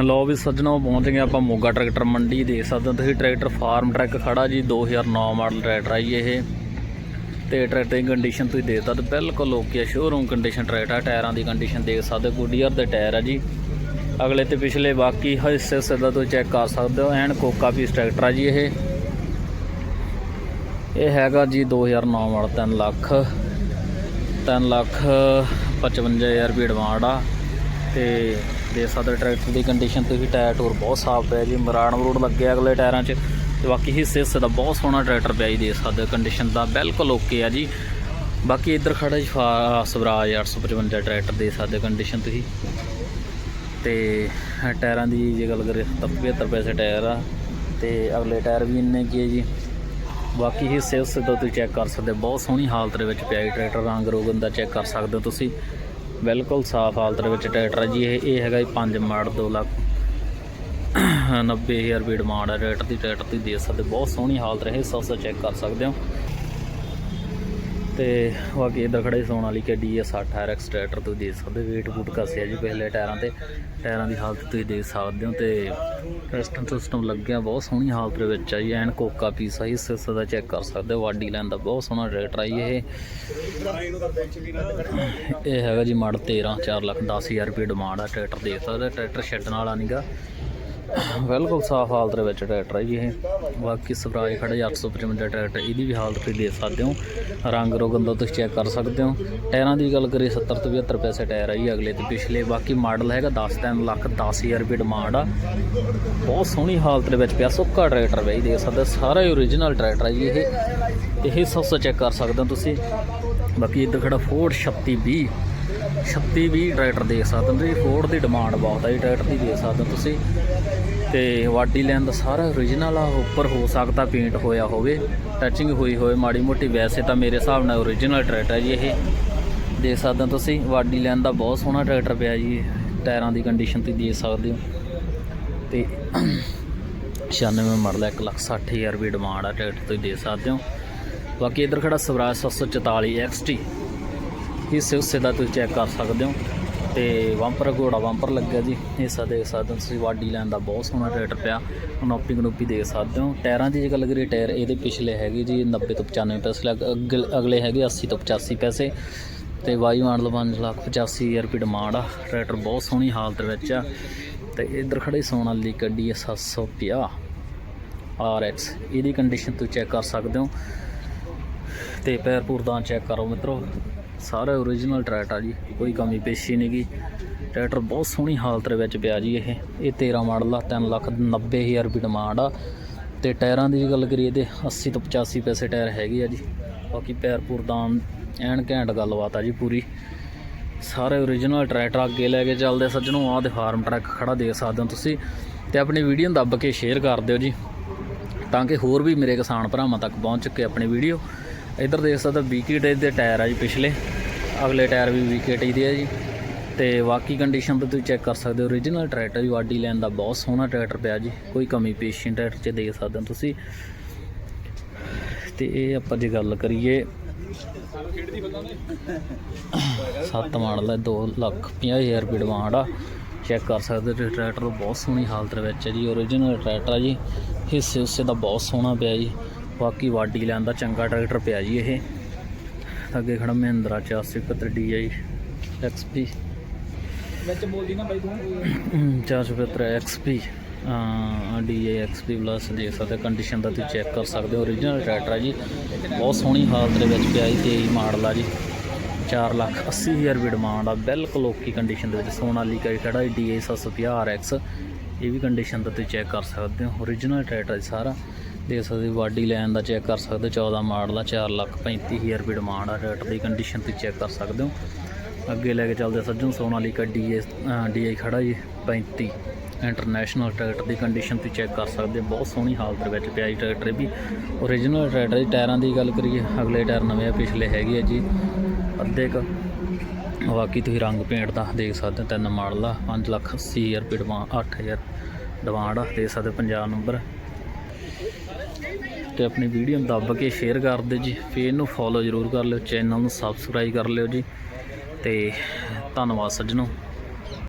ਲੋ ਵੀ ਸੱਜਣੋ, ਪਹੁੰਚ ਗਏ ਆਪਾਂ ਮੋਗਾ ਟਰੈਕਟਰ ਮੰਡੀ ਦੇ। ਸਕਦੇ ਹੋ ਤੁਸੀਂ ਟਰੈਕਟਰ ਫਾਰਮ ਟਰੈਕ ਖੜਾ ਜੀ 2009 ਮਾਡਲ ਟਰੈਕਟਰ ਆ ਜੀ ਇਹ। ਤੇ ਟਰੈਕਟਰ ਦੀ ਕੰਡੀਸ਼ਨ ਤੁਸੀਂ ਦੇਖ ਸਕਦੇ ਬਿਲਕੁਲ ਓਕੇ ਆ ਸ਼ੋਰੂਮ ਕੰਡੀਸ਼ਨ ਟਰੈਕਟਰ ਟਾਇਰਾਂ ਦੀ ਕੰਡੀਸ਼ਨ ਦੇਖ ਸਕਦੇ ਹੋ ਗੁੱਡੀਅਰ ਦੇ ਟਾਇਰ ਆ ਜੀ। ਅਗਲੇ ਤੇ ਪਿਛਲੇ ਬਾਕੀ ਹਿੱਸੇ ਸਿੱਧਾ ਤੁਸੀਂ ਚੈੱਕ ਕਰ ਸਕਦੇ ਹੋ, ਐਨ ਕੋਕਾ ਪੀਸ ਟਰੈਕਟਰ ਆ ਜੀ ਇਹ। ਇਹ ਹੈਗਾ ਜੀ 2009 ਮਾਡਲ 3 ਲੱਖ 3 ਲੱਖ 55000 ਰੁਪਏ ਡਿਮਾਂਡ ਆ। ਤੇ ਦੇ ਸਕਦੇ ਟਰੈਕਟਰ ਦੀ ਕੰਡੀਸ਼ਨ ਤੁਸੀਂ ਟਾਇਰ ਟੂਰ ਬਹੁਤ ਸਾਫ਼ ਪਿਆ ਜੀ। ਮਰਾੜ ਮਰੂੜ ਲੱਗੇ ਅਗਲੇ ਟਾਇਰਾਂ 'ਚ ਤੇ ਬਾਕੀ ਹਿੱਸੇ ਹਿੱਸੇ ਦਾ ਬਹੁਤ ਸੋਹਣਾ ਟਰੈਕਟਰ ਪਿਆ ਜੀ ਦੇ ਸਕਦੇ ਕੰਡੀਸ਼ਨ ਦਾ ਬਿਲਕੁਲ ਓਕੇ ਆ ਜੀ। ਬਾਕੀ ਇੱਧਰ ਖੜਾ ਜੀ ਫਾ- ਸਵਰਾਜ 855 ਟਰੈਕਟਰ ਦੇ ਸਕਦੇ ਕੰਡੀਸ਼ਨ ਤੁਸੀਂ। ਤੇ ਟਾਇਰਾਂ ਦੀ ਜੇ ਗੱਲ ਕਰੀਏ ਤਾਂ 75 ਪੈਸੇ ਟਾਇਰ ਆ ਤੇ ਅਗਲੇ ਟਾਇਰ ਵੀ ਇੰਨੇ ਕੀ ਹੈ ਜੀ। ਬਾਕੀ ਹਿੱਸੇ ਉਸੇ ਤੋਂ ਤੁਸੀਂ ਚੈੱਕ ਕਰ ਸਕਦੇ ਬਹੁਤ ਸੋਹਣੀ ਹਾਲਤ ਦੇ ਵਿੱਚ ਪਿਆ ਜੀ ਟਰੈਕਟਰ। ਰੰਗ ਰੋਗਨ ਦਾ ਚੈੱਕ ਕਰ ਸਕਦੇ ਹੋ ਤੁਸੀਂ। ਬਿਲਕੁਲ ਸਾਫ਼ ਹਾਲਤ ਦੇ ਵਿੱਚ ਟਰੈਕਟਰ ਹੈ ਜੀ, ਇਹ ਇਹ ਹੈਗਾ ਜੀ 5 ਮਾੜ 2 ਲੱਖ 90000 ਰੁਪਏ ਡਿਮਾਂਡ ਹੈ ਟਰੈਕਟਰ ਦੀ ਟਰੈਕਟਰ ਤੁਸੀਂ ਦੇ ਸਕਦੇ ਬਹੁਤ ਸੋਹਣੀ ਹਾਲਤ ਰਹੇ, ਸਭ ਤੋਂ ਚੈੱਕ ਕਰ ਸਕਦੇ ਹੋ। ਤੇ ਬਾਕੀ ਇਧਰ ਖੜੇ ਸੋਨਾਲੀਕਾ ਡੀਐਸ 60 RX ਟਰੈਕਟਰ ਤੁਸੀਂ ਦੇਖ ਸਕਦੇ ਹੋ ਵੇਟ ਬੂਟ ਕੱਸਿਆ ਜੀ ਪਹਿਲੇ ਟਾਇਰਾਂ ਤੇ। ਟਾਇਰਾਂ ਦੀ ਹਾਲਤ ਤੁਸੀਂ ਦੇਖ ਸਕਦੇ ਹੋ ਤੇ ਰੈਸਟਨ ਸਿਸਟਮ ਲੱਗਿਆ, ਬਹੁਤ ਸੋਹਣੀ ਹਾਲਤ ਦੇ ਵਿੱਚ ਆ ਜੀ, ਐਨ ਕੋਕਾ ਪੀਸ ਆ ਇਸ ਦਾ ਚੈੱਕ ਕਰ ਸਕਦੇ ਹੋ ਵਾਡੀ ਲੈਣ ਦਾ ਬਹੁਤ ਸੋਹਣਾ ਟਰੈਕਟਰ ਆ ਜੀ ਇਹ। ਇਹ ਹੈਗਾ ਜੀ ਮਾਡਲ 13 4 ਲੱਖ 10000 ਰੁਪਏ ਡਿਮਾਂਡ ਆ ਟਰੈਕਟਰ ਦੇਖ ਸਕਦੇ ਟਰੈਕਟਰ ਛੱਡਣ ਵਾਲਾ ਨਹੀਂਗਾ ਬਿਲਕੁਲ ਸਾਫ਼ ਹਾਲਤ ਦੇ ਵਿੱਚ ਟਰੈਕਟਰ ਹੈ ਜੀ ਇਹ। ਬਾਕੀ ਸਵਰਾਜ ਖੜਾ ਜੀ 855 ਟਰੈਕਟਰ, ਇਹਦੀ ਵੀ ਹਾਲਤ ਤੁਸੀਂ ਦੇਖ ਸਕਦੇ ਹੋ। ਰੰਗ ਰੋਗਨ ਦਾ ਤੁਸੀਂ ਚੈੱਕ ਕਰ ਸਕਦੇ ਹੋ। ਟਾਇਰਾਂ ਦੀ ਗੱਲ ਕਰੀਏ 70 ਤੋਂ 75 ਪੈਸੇ ਟਾਇਰ ਆ ਜੀ ਅਗਲੇ ਤੇ ਪਿਛਲੇ। ਬਾਕੀ ਮਾਡਲ ਹੈਗਾ 10 ਤਿੰਨ ਲੱਖ 10000 ਰੁਪਏ ਡਿਮਾਂਡ ਆ। ਬਹੁਤ ਸੋਹਣੀ ਹਾਲਤ ਦੇ ਵਿੱਚ ਪਿਆ, ਸੁੱਕਾ ਟਰੈਕਟਰ ਹੈ ਜੀ, ਦੇਖ ਸਕਦੇ ਹੋ। ਸਾਰਾ ਹੀ ਓਰੀਜਨਲ ਟਰੈਕਟਰ ਆ ਜੀ ਇਹ। ਇਹ ਸਭ ਤੋਂ ਚੈੱਕ ਕਰ ਸਕਦੇ ਹੋ ਤੁਸੀਂ। ਬਾਕੀ ਇੱਧਰ ਖੜਾ ਫੋਰਡ 3620 3620 ਟਰੈਕਟਰ ਦੇਖ ਸਕਦੇ ਹੋ ਤੁਸੀਂ ਫੋਰਡ ਦੀ ਡਿਮਾਂਡ ਬਹੁਤ ਹੈ ਜੀ ਟਰੈਕਟਰ ਦੀ, ਦੇਖ ਸਕਦੇ ਹੋ ਤੁਸੀਂ। ਤੇ ਵਾਡੀ ਲੈਣ ਦਾ ਸਾਰਾ ਓਰੀਜਨਲ ਆ, ਉੱਪਰ ਹੋ ਸਕਦਾ ਪੇਂਟ ਹੋਇਆ ਹੋਵੇ ਟੱਚਿੰਗ ਹੋਈ ਹੋਵੇ ਮਾੜੀ ਮੋਟੀ, ਵੈਸੇ ਤਾਂ ਮੇਰੇ ਹਿਸਾਬ ਨਾਲ ਓਰੀਜਨਲ ਟਰੈਕਟਰ ਹੈ ਜੀ ਇਹ। ਦੇਖ ਸਕਦੇ ਹੋ ਤੁਸੀਂ ਵਾਡੀ ਲੈਣ ਦਾ ਬਹੁਤ ਸੋਹਣਾ ਟਰੈਕਟਰ ਪਿਆ ਜੀ, ਟਾਇਰਾਂ ਦੀ ਕੰਡੀਸ਼ਨ ਤੁਸੀਂ ਦੇਖ ਸਕਦੇ ਹੋ। ਤੇ 96 ਮਾਡਲ 1 ਲੱਖ 60000 ਰੁਪਏ ਡਿਮਾਂਡ ਆ, ਟਰੈਕਟਰ ਤੁਸੀਂ ਦੇ ਸਕਦੇ ਹੋ। ਬਾਕੀ ਇਧਰ ਖੜਾ ਸਵਰਾਜ 744 XT ਹਿੱਸੇ ਉਸੇ ਦਾ ਤੁਸੀਂ ਚੈੱਕ ਕਰ ਸਕਦੇ ਹੋ। ਤੇ ਬੰਪਰ ਘੋੜਾ ਬੰਪਰ ਲੱਗਿਆ ਜੀ। ਹਿੱਸਾ ਦੇਖ ਸਕਦੇ ਹੋ ਤੁਸੀਂ ਵਾਡੀ ਲੈਣ ਦਾ ਬਹੁਤ ਸੋਹਣਾ ਟਰੈਕਟਰ ਪਿਆ। ਨੋਪੀ ਗਨੂਪੀ ਦੇਖ ਸਕਦੇ ਹੋ। ਟਾਇਰਾਂ ਦੀ ਜੇ ਗੱਲ ਕਰੀਏ, ਟਾਇਰ ਇਹਦੇ ਪਿਛਲੇ ਹੈਗੇ ਜੀ 90 ਤੋਂ 95 ਪੈਸੇ ਲੱਗ- ਅਗਲ- ਅਗਲੇ ਹੈਗੇ 80 ਤੋਂ 85 ਪੈਸੇ। ਤੇ ਵਾਈ ਮਾਡਲ 5 ਲੱਖ 85000 ਰੁਪਏ ਡਿਮਾਂਡ ਆ। ਟਰੈਕਟਰ ਬਹੁਤ ਸੋਹਣੀ ਹਾਲਤ ਵਿੱਚ ਆ। ਤੇ ਇਧਰ ਖੜੇ ਸੋਨਾਲੀ ਗੱਡੀ ਹੈ 750 RX ਇਹਦੀ ਕੰਡੀਸ਼ਨ ਤੁਸੀਂ ਚੈੱਕ ਕਰ ਸਕਦੇ ਹੋ। ਤੇ ਪੈਰ ਪੂਰਦਾਨ ਚੈੱਕ ਕਰੋ ਮਿੱਤਰੋ। ਸਾਰਾ ਓਰੀਜਨਲ ਟਰੈਕਟਰ ਆ ਜੀ, ਕੋਈ ਕਮੀ ਪੇਸ਼ੀ ਨਹੀਂ ਨਹੀਂਗੀ ਟਰੈਕਟਰ ਬਹੁਤ ਸੋਹਣੀ ਹਾਲਤ ਦੇ ਵਿੱਚ ਪਿਆ ਜੀ ਇਹ। ਇਹ 13 ਮਾਡਲ ਆ 3 ਲੱਖ 90 ਹਜ਼ਾਰ ਰੁਪਏ ਡਿਮਾਂਡ ਆ। ਤੇ ਟਾਇਰਾਂ ਦੀ ਗੱਲ ਕਰੀਏ ਤੇ 80 ਤੋਂ 85 ਪੈਸੇ ਟਾਇਰ ਹੈਗੇ ਆ ਜੀ। ਬਾਕੀ ਪੈਰਪੁਰ ਪੂਰਦਾਨ ਐਨ ਘੈਂਟ ਗੱਲਬਾਤ ਆ ਜੀ ਪੂਰੀ। ਸਾਰੇ ਓਰੀਜਨਲ ਟਰੈਕਟਰ ਅੱਗੇ ਲੈ ਕੇ ਚੱਲਦੇ ਸੱਜਣੋ, ਆਹ ਦੇ ਫਾਰਮ ਟਰੱਕ ਖੜਾ ਦੇਖ ਸਕਦੇ ਹੋ ਤੁਸੀਂ। ਤੇ ਆਪਣੀ ਵੀਡੀਓ ਨੂੰ ਦੱਬ ਕੇ ਸ਼ੇਅਰ ਕਰ ਦਿਓ ਜੀ। ਤਾਂ ਕਿ ਹੋਰ ਵੀ ਮੇਰੇ ਕਿਸਾਨ ਭਰਾਵਾਂ ਤੱਕ ਪਹੁੰਚ ਚੁੱਕੇ ਆਪਣੀ ਵੀਡੀਓ ਇੱਧਰ ਦੇਖ ਸਕਦੇ ਹੋ ਵੀਕੇਟ ਦੇ ਟਾਇਰ ਆ ਜੀ ਪਿਛਲੇ। ਅਗਲੇ ਟਾਇਰ ਵੀ ਵੀਕੇਟ ਦੇ ਆ ਜੀ। ਤੇ ਬਾਕੀ ਕੰਡੀਸ਼ਨ ਤੇ ਤੁਸੀਂ ਚੈੱਕ ਕਰ ਸਕਦੇ ਹੋ। ਓਰੀਜਨਲ ਟਰੈਕਟਰ ਜੀ ਵਾਡੀ ਲੈਣ ਦਾ ਬਹੁਤ ਸੋਹਣਾ ਟਰੈਕਟਰ ਪਿਆ ਜੀ। ਕੋਈ ਕਮੀ ਪੇਸ਼ੀ ਨਹੀਂ ਟਰੈਕਟਰ 'ਚ ਦੇਖ ਸਕਦੇ ਹੋ ਤੁਸੀਂ। ਤੇ ਇਹ ਆਪਾਂ ਜੇ ਗੱਲ ਕਰੀਏ, ਸੱਤ ਮਾਡਲ ਹੈ 2 ਲੱਖ 50 ਹਜ਼ਾਰ ਰੁਪਏ ਡਿਮਾਂਡ ਆ। ਚੈੱਕ ਕਰ ਸਕਦੇ ਹੋ ਤੁਸੀਂ ਟਰੈਕਟਰ ਬਹੁਤ ਸੋਹਣੀ ਹਾਲਤ ਵਿੱਚ ਹੈ ਜੀ। ਓਰੀਜਨਲ ਟਰੈਕਟਰ ਆ ਜੀ। ਹਿੱਸੇ ਉਸੇ ਦਾ ਬਹੁਤ ਸੋਹਣਾ ਪਿਆ ਜੀ। ਬਾਕੀ ਵਾਡੀ ਲੈਣ ਦਾ ਚੰਗਾ ਟਰੈਕਟਰ ਪਿਆ ਜੀ ਇਹ। ਅੱਗੇ ਖੜਾ ਮਹਿੰਦਰਾ 475 DI XP ਵਿੱਚ ਬੋਲਦੀ ਨਾ ਬਾਈ ਤੂੰ। 475 XP DI XP ਪਲੱਸ ਦੇ ਸਕਦੇ ਕੰਡੀਸ਼ਨ ਦਾ ਤੁਸੀਂ ਚੈੱਕ ਕਰ ਸਕਦੇ ਹੋ। ਓਰੀਜਨਲ ਟਰੈਕਟਰ ਆ ਜੀ। ਬਹੁਤ ਸੋਹਣੀ ਹਾਲਤ ਦੇ ਵਿੱਚ ਪਿਆ ਜੀ 23 ਮਾਡਲ ਆ ਜੀ। 4 ਲੱਖ 80 ਹਜ਼ਾਰ ਰੁਪਏ ਡਿਮਾਂਡ ਆ ਬਿਲਕੁਲ ਓਕੇ ਕੰਡੀਸ਼ਨ ਦੇ ਵਿੱਚ। ਸੋਨਾਲੀਕਾ ਹੀ ਖੜਾ DI 750 RX ਇਹ ਵੀ ਕੰਡੀਸ਼ਨ ਦਾ ਤੁਸੀਂ ਚੈੱਕ ਕਰ ਸਕਦੇ ਹੋ। ਓਰੀਜਨਲ ਟਰੈਕਟਰ ਜੀ ਸਾਰਾ। ਦੇਖ ਸਕਦੇ ਹੋ ਬਾਡੀ ਲਾਈਨ ਦਾ ਚੈੱਕ ਕਰ ਸਕਦੇ ਹੋ। 14 ਮਾਡਲ ਦਾ 4 ਲੱਖ 35 ਹਜ਼ਾਰ ਰੁਪਏ ਡਿਮਾਂਡ ਆ ਟਰੈਕਟਰ ਦੀ ਕੰਡੀਸ਼ਨ 'ਤੇ ਚੈੱਕ ਕਰ ਸਕਦੇ ਹੋ। ਅੱਗੇ ਲੈ ਕੇ ਚੱਲਦੇ ਸੱਜਣ ਸੋਨਾਲੀਕਾ DI DI ਖੜਾ ਜੀ 35 ਇੰਟਰਨੈਸ਼ਨਲ ਟਰੈਕਟਰ ਦੀ ਕੰਡੀਸ਼ਨ 'ਤੇ ਚੈੱਕ ਕਰ ਸਕਦੇ ਹੋ। ਬਹੁਤ ਸੋਹਣੀ ਹਾਲਤ ਦੇ ਵਿੱਚ ਪਿਆ ਜੀ ਟਰੈਕਟਰ ਇਹ ਵੀ। ਓਰੀਜਨਲ ਟਰੈਕਟਰ ਦੀ ਟਾਇਰਾਂ ਦੀ ਗੱਲ ਕਰੀਏ, ਅਗਲੇ ਟਾਇਰ ਨਵੇਂ ਆ, ਪਿਛਲੇ ਹੈਗੇ ਆ ਜੀ। ਅੱਧੇ ਕ। ਬਾਕੀ ਤੁਸੀਂ ਰੰਗ ਪੇਂਟ ਦਾ ਦੇਖ ਸਕਦੇ ਹੋ, ਤਿੰਨ ਮਾਡਲ ਆ 5 ਲੱਖ 80 ਹਜ਼ਾਰ ਰੁਪਏ ਡਿਮਾਂਡ 8000 ਡਿਮਾਂਡ ਆ, ਦੇਖ ਸਕਦੇ ਹੋ ਪੰਜਾਬ ਨੰਬਰ। ਤੇ ਆਪਣੀ ਵੀਡੀਓ ਨੂੰ ਦੱਬ ਕੇ ਸ਼ੇਅਰ ਕਰ ਦਿਓ ਜੀ। ਫੇਰ ਇਹਨੂੰ ਫੋਲੋ ਜ਼ਰੂਰ ਕਰ ਲਿਓ ਚੈਨਲ ਨੂੰ ਸਬਸਕ੍ਰਾਈਬ ਕਰ ਲਿਓ ਜੀ। ਤੇ ਧੰਨਵਾਦ ਸੱਜਣੋ।